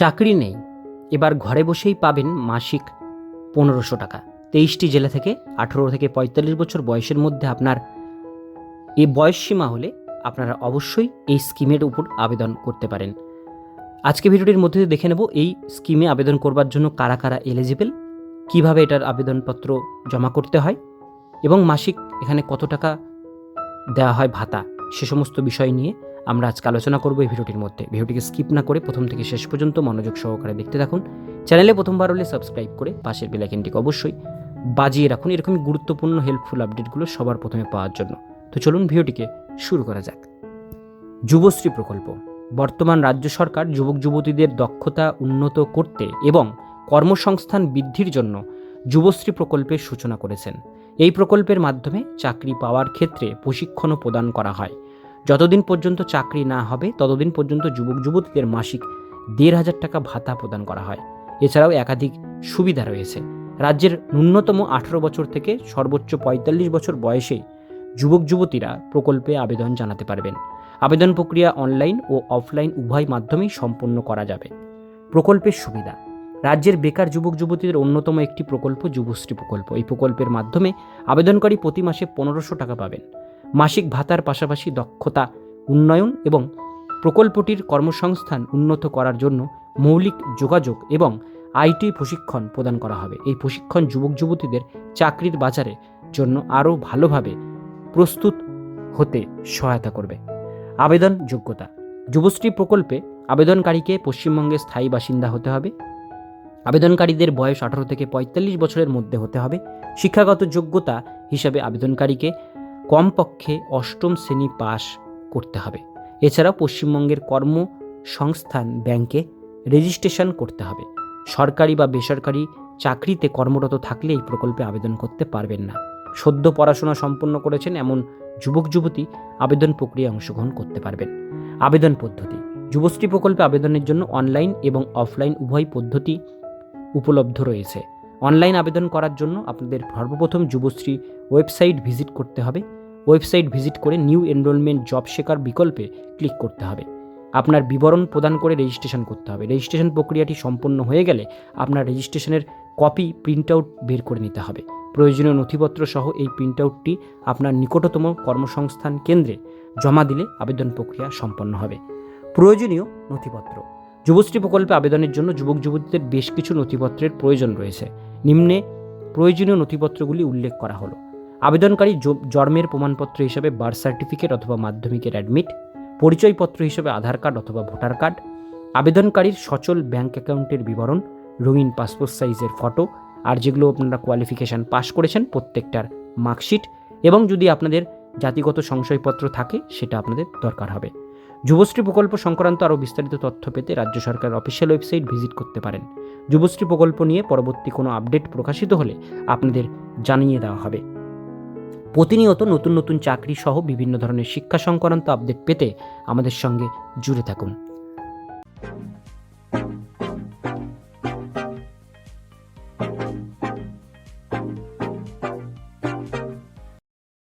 চাকরি নেই। এবার ঘরে বসেই পাবেন মাসিক পনেরোশো টাকা। তেইশটি জেলা থেকে আঠেরো থেকে পঁয়তাল্লিশ বছর বয়সের মধ্যে আপনার এই বয়স সীমা হলে আপনারা অবশ্যই এই স্কিমের উপর আবেদন করতে পারেন। আজকে ভিডিওটির মধ্যে দেখে নেব এই স্কিমে আবেদন করবার জন্য কারা কারা এলিজিবল, কীভাবে এটার আবেদনপত্র জমা করতে হয় এবং মাসিক এখানে কত টাকা দেওয়া হয় ভাতা, সে সমস্ত বিষয় নিয়ে আমরা আজকে আলোচনা করব এই ভিডিওটির মধ্যে। ভিডিওটিকে স্কিপ না করে প্রথম থেকে শেষ পর্যন্ত মনোযোগ সহকারে দেখতে থাকুন। চ্যানেলে প্রথমবার হলে সাবস্ক্রাইব করে পাশের বেলাইকেনটিকে অবশ্যই বাজিয়ে রাখুন এরকমই গুরুত্বপূর্ণ হেল্পফুল আপডেটগুলো সবার প্রথমে পাওয়ার জন্য। তো চলুন ভিডিওটিকে শুরু করা যাক। যুবশ্রী প্রকল্প। বর্তমান রাজ্য সরকার যুবক যুবতীদের দক্ষতা উন্নত করতে এবং কর্মসংস্থান বৃদ্ধির জন্য যুবশ্রী প্রকল্পের সূচনা করেছেন। এই প্রকল্পের মাধ্যমে চাকরি পাওয়ার ক্ষেত্রে প্রশিক্ষণও প্রদান করা হয়। যতদিন পর্যন্ত চাকরি না হবে, ততদিন পর্যন্ত যুবক যুবতীদের মাসিক দেড় হাজার টাকা ভাতা প্রদান করা হয়। এছাড়াও একাধিক সুবিধা রয়েছে। রাজ্যের ন্যূনতম আঠেরো বছর থেকে সর্বোচ্চ পঁয়তাল্লিশ বছর বয়সে যুবক যুবতীরা প্রকল্পে আবেদন জানাতে পারবেন। আবেদন প্রক্রিয়া অনলাইন ও অফলাইন উভয় মাধ্যমেই সম্পন্ন করা যাবে। প্রকল্পের সুবিধা। রাজ্যের বেকার যুবক যুবতীদের অন্যতম একটি প্রকল্প যুবশ্রী প্রকল্প। এই প্রকল্পের মাধ্যমে আবেদনকারী প্রতি মাসে পনেরোশো টাকা পাবেন। মাসিক ভাতার পাশাপাশি দক্ষতা, উন্নয়ন এবং প্রকল্পটির কর্মসংস্থান উন্নত করার জন্য মৌলিক যোগাযোগ এবং আইটি প্রশিক্ষণ প্রদান করা হবে। এই প্রশিক্ষণ যুবক যুবতীদের চাকরির বাজারে জন্য আরও ভালোভাবে প্রস্তুত হতে সহায়তা করবে। আবেদন যোগ্যতা যুবশ্রী প্রকল্পে আবেদনকারীকে পশ্চিমবঙ্গের স্থায়ী বাসিন্দা হতে হবে। আবেদনকারীদের বয়স আঠারো থেকে পঁয়তাল্লিশ বছরের মধ্যে হতে হবে। শিক্ষাগত যোগ্যতা হিসাবে আবেদনকারীকে কমপক্ষে অষ্টম শ্রেণি পাস করতে হবে। এছাড়াও পশ্চিমবঙ্গের কর্মসংস্থান ব্যাংকে রেজিস্ট্রেশন করতে হবে। সরকারি বা বেসরকারি চাকরিতে কর্মরত থাকলে এই প্রকল্পে আবেদন করতে পারবেন না। সদ্য পড়াশোনা সম্পন্ন করেছেন এমন যুবক যুবতী আবেদন প্রক্রিয়ায় অংশগ্রহণ করতে পারবেন। আবেদন পদ্ধতি, যুবশ্রী প্রকল্পে আবেদনের জন্য অনলাইন এবং অফলাইন উভয় পদ্ধতি উপলব্ধ রয়েছে। অনলাইন আবেদন করার জন্য আপনাদের সর্বপ্রথম যুবশ্রী ওয়েবসাইট ভিজিট করতে হবে। ওয়েবসাইট ভিজিট করে নিউ এনরোলমেন্ট জব শেখার বিকল্পে ক্লিক করতে হবে। আপনার বিবরণ প্রদান করে রেজিস্ট্রেশন করতে হবে। রেজিস্ট্রেশন প্রক্রিয়াটি সম্পন্ন হয়ে গেলে আপনার রেজিস্ট্রেশনের কপি প্রিন্ট আউট বের করে নিতে হবে। প্রয়োজনীয় নথিপত্র সহ এই প্রিন্ট আউটটি আপনার নিকটতম কর্মসংস্থান কেন্দ্রে জমা দিলে আবেদন প্রক্রিয়া সম্পন্ন হবে। প্রয়োজনীয় নথিপত্র। যুবশ্রী প্রকল্পে আবেদনের জন্য যুবক যুবতীদের বেশ কিছু নথিপত্রের প্রয়োজন রয়েছে। নিম্নে প্রয়োজনীয় নথিপত্রগুলি উল্লেখ করা হলো। আবেদনকারী জন্মের প্রমাণপত্র হিসেবে বার্থ সার্টিফিকেট অথবা মাধ্যমিকের অ্যাডমিট পরিচয়পত্র হিসেবে আধার কার্ড অথবা ভোটার কার্ড আবেদনকারীর সচল ব্যাংক অ্যাকাউন্টের বিবরণ, রঙিন পাসপোর্ট সাইজের ফটো আর যেগুলো আপনারা কোয়ালিফিকেশান পাস করেছেন প্রত্যেকটার মার্কশিট এবং যদি আপনাদের জাতিগত সংশয়পত্র থাকে সেটা আপনাদের দরকার হবে। যুবশ্রী প্রকল্প সংক্রান্ত আরও বিস্তারিত তথ্য পেতে রাজ্য সরকার অফিসিয়াল ওয়েবসাইট ভিজিট করতে পারেন। যুবশ্রী প্রকল্প নিয়ে পরবর্তী কোনো আপডেট প্রকাশিত হলে আপনাদের জানিয়ে দেওয়া হবে। প্রতিনিয়ত নতুন নতুন চাকরি সহ বিভিন্ন ধরনের শিক্ষা সংক্রান্ত আপডেট পেতে আমাদের সঙ্গে জুড়ে থাকুন।